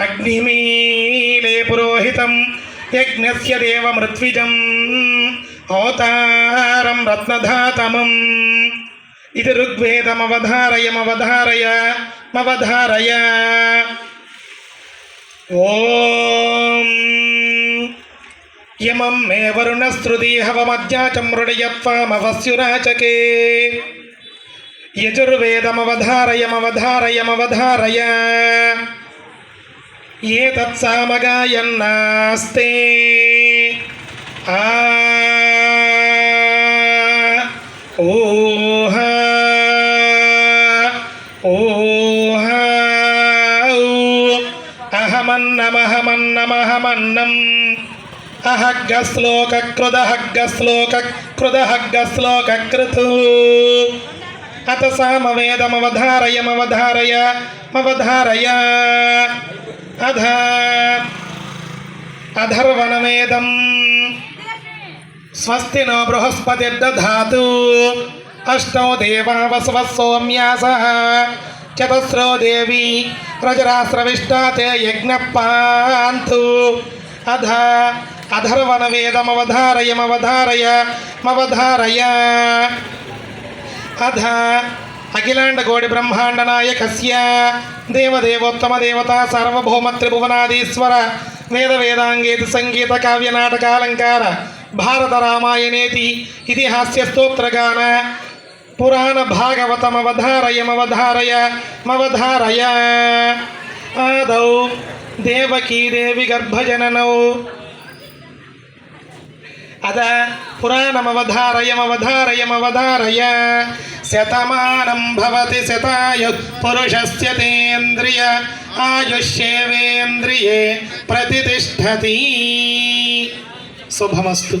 అగ్నిమీలే పురోహితం యజ్ఞస్య దేవమృత్విజం అవతారం రత్నధాతమం. ఇది ఋగ్వేదమవధారయమవధారయ మవధారయ. ఓం. యమం మే వరుణస్తృతి మృడయత్వామవస్యురాచకే యజుర్వేదమవధారయమవధారయమవధారయ. ఏతత్సామగాయన్నాస్తే. ఆ. ఊహ ఊహ అహమన్నమహమన్నమహమన్నం. అహగ్గశ్లోక కృదహగ్గశ్లోక కృదహగ్గశ్లోక కృతు అత సామవేదమవధారయమవధారయ మవధారయ. అధ అధర్వణమేదం. స్వస్తి నో బృహస్పతిర్దధాతు. అష్టౌ దేవా వసవ సోమ్యాస చతస్రో దేవి రజరాస్రవిష్టా తే యజ్ఞపాంతు. అధ అధర్వణవేదమవధారయమవధారయ మవధారయ. అధ అఖిలాండ గోడి బ్రహ్మాండ నాయకస్య. దేవదేవోత్తమ దేవత సార్వభౌమ త్రిభువనాదీశ్వర వేద వేదాంగేతి సంగీత కావ్య నాటకాలంకార భారత రామాయణేతి ఇతిహాస్య స్తోత్రగాన. పురాణ భాగవతమవధారయమవధారయ మవధారయ. ఆదౌ దేవకీ దేవి గర్భజననౌ. అద పురాణమవధారయమవధారయమవధారయ. శతమానం భవతి శతాయు పురుషస్య తేంద్రియ ఆయుష్యేవేంద్రియే ప్రతిష్టతి శుభమస్తు.